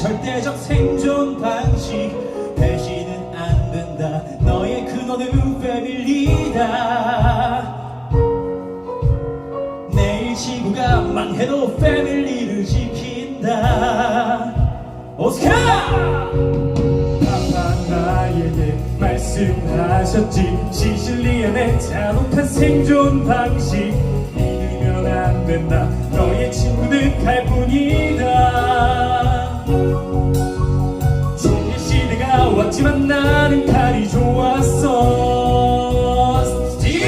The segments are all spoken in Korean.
절대적 생존 방식. 배신은 안 된다. 너의 근원은 패밀리다. 내일 지구가 망해도 패밀리를 지킨다. 오스카 파파 나에게 말씀하셨지. 시실리안의 잔혹한 생존 방식. 믿으면 안 된다. 너의 친구는 갈 뿐이다 왔지만 나는 칼이 좋았어. 스티브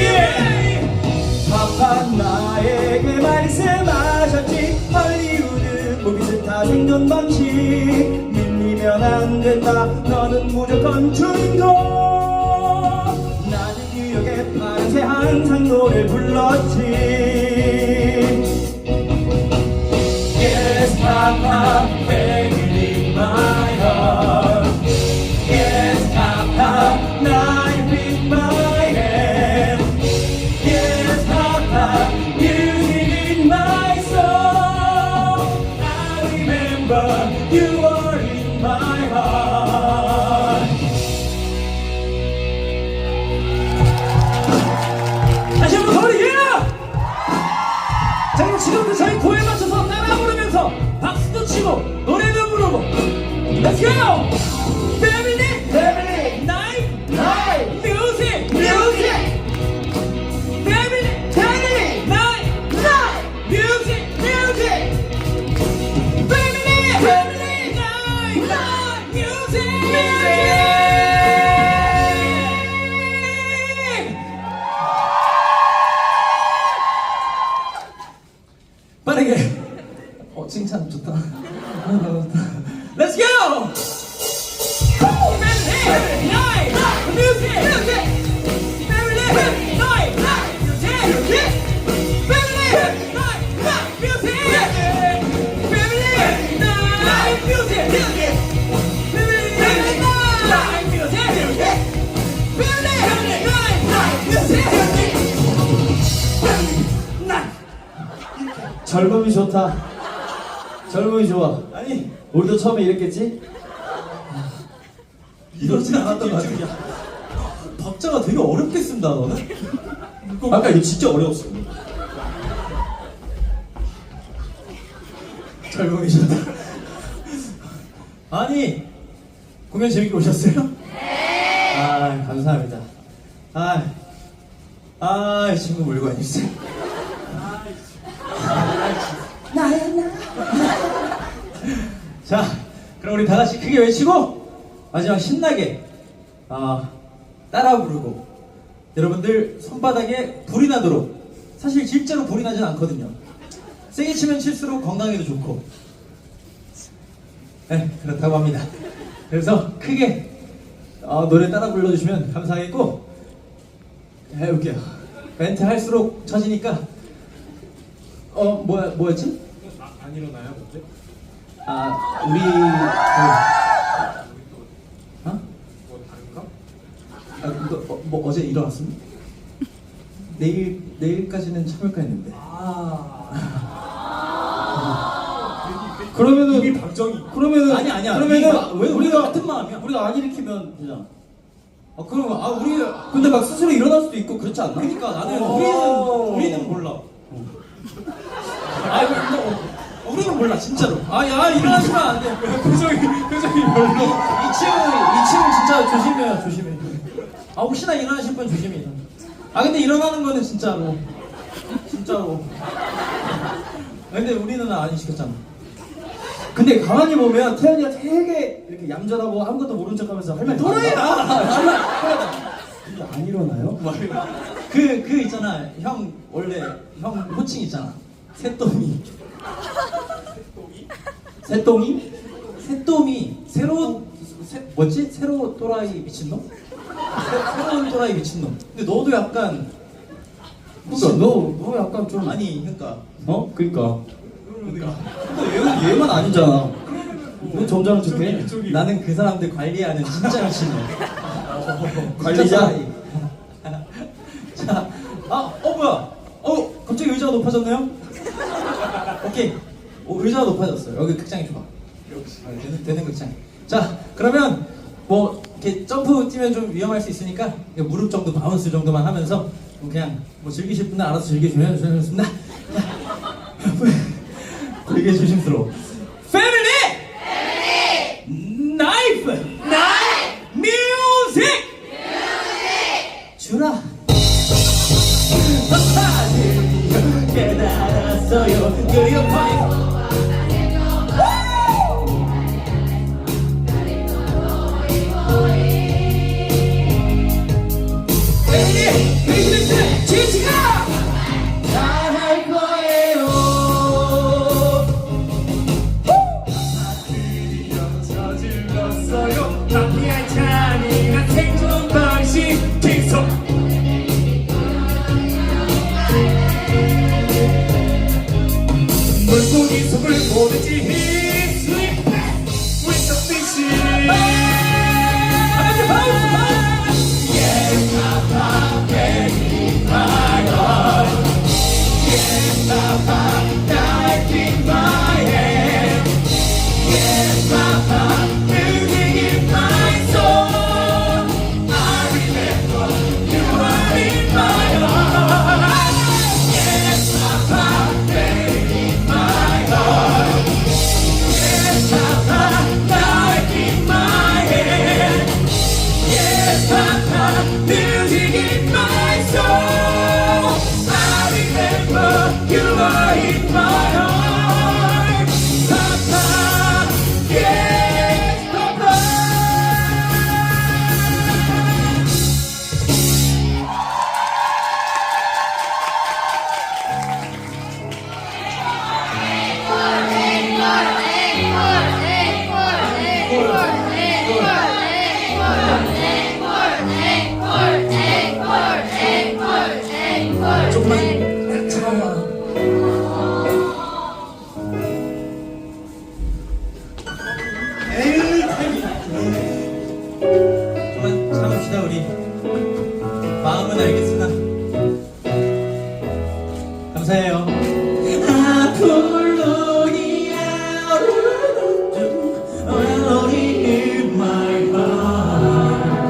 파파 나에게 말씀하셨지. 헐리우드 무비스 다 생존 방식. 밀리면 안 된다. 너는 무조건 주인공. 나는 뉴욕의 파란새 항상 노래 불렀지. Yes, Papa, Let's go! Family! Family! Night! Night! Music! Music! Family! Family! Night! Night! Music! Music! Family! Family! Night! Night! Music! 빠르게 어 칭찬 좋다 go! Family! Night! Music! 젊음이 좋다. 젊음이 좋아. 아니 우리도 처음에 이랬겠지? 이러진 않았던 것 같아 박자가 되게 어렵게 쓴다 너는 아까 이거 진짜 어려웠어. 젊음이셨다 아니 공연 재밌게 보셨어요? 아 감사합니다 아, 아, 이 친구 물건 있어요. 나야, 나. 자, 그럼 우리 다 같이 크게 외치고, 마지막 신나게, 아, 따라 부르고, 여러분들 손바닥에 불이 나도록, 사실 실제로 불이 나진 않거든요. 세게 치면 칠수록 건강에도 좋고. 네, 그렇다고 합니다. 그래서 크게 어, 노래 따라 불러주시면 감사하겠고 해볼게요. 멘트 할수록 처지니까 어 뭐야 뭐였지? 안 일어나요, 근데? 아 우리 그, 어? 아, 이거 어, 뭐 어제 일어났습니다. 내일 내일까지는 참을까 했는데. 그러면은 이미 방정이 그러면은 아니 아니야. 그러면은 이 마- 왜 우리가 같은 마음이야? 우리가 안 일으키면 되잖아. 아 그럼 아 우리 근데 막 스스로 일어날 수도 있고 그렇지 않나? 그러니까 나는 어. 우리는 우리는 몰라. 아 이거 근데 어, 우리는 몰라 진짜로. 아야 일어나시면 안 돼. 표정이 표정이 별로. 이 친구 이 친구 진짜 조심해요 조심해. 아 혹시나 일어나실 분 조심해. 아 근데 일어나는 거는 진짜로 진짜로. 아, 근데 우리는 안 시켰잖아. 근데 가만히 보면 태연이가 되게 이렇게 얌전하고 아무것도 모른 척하면서 할말 또라이야. 근데 안 일어나요? 그, 그 있잖아. 형, 원래, 형 호칭 있잖아. 새똥이. 새똥이? 새똥이, 새로, 새, 뭐지? 새로 또라이 미친놈? 새, 새로운 또라이 미친놈. 근데 너도 약간, 그러니까 너, 너 약간 좀 아니, 그니까. 어? 그니까 그러니까. 근데 얘는 얘만 아니잖아 왜 점잖은 척해? 나는 그 사람들 관리하는 진짜 미친놈. 관리자? 자, 아, 어, 뭐야? 어, 갑자기 의자가 높아졌네요? 오케이. 뭐 의자가 높아졌어요. 여기 극장이 좋아. 역시. 아, 되는, 되는 극장. 자, 그러면 뭐 이렇게 점프 뛰면 좀 위험할 수 있으니까 무릎 정도 바운스 정도만 하면서 뭐 그냥 뭐 즐기실 분은 알아서 즐겨주면 좋겠습니다. 되게 조심스러워. 페미니! 나이프! 나이프! 뮤직! 뮤직! 주라! 너까지 깨달았어요. 우리 마음은 알겠으나 감사해요.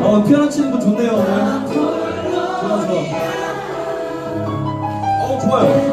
어, 피아노 치는 거 좋네요. 좋아 좋아. 어 좋아요.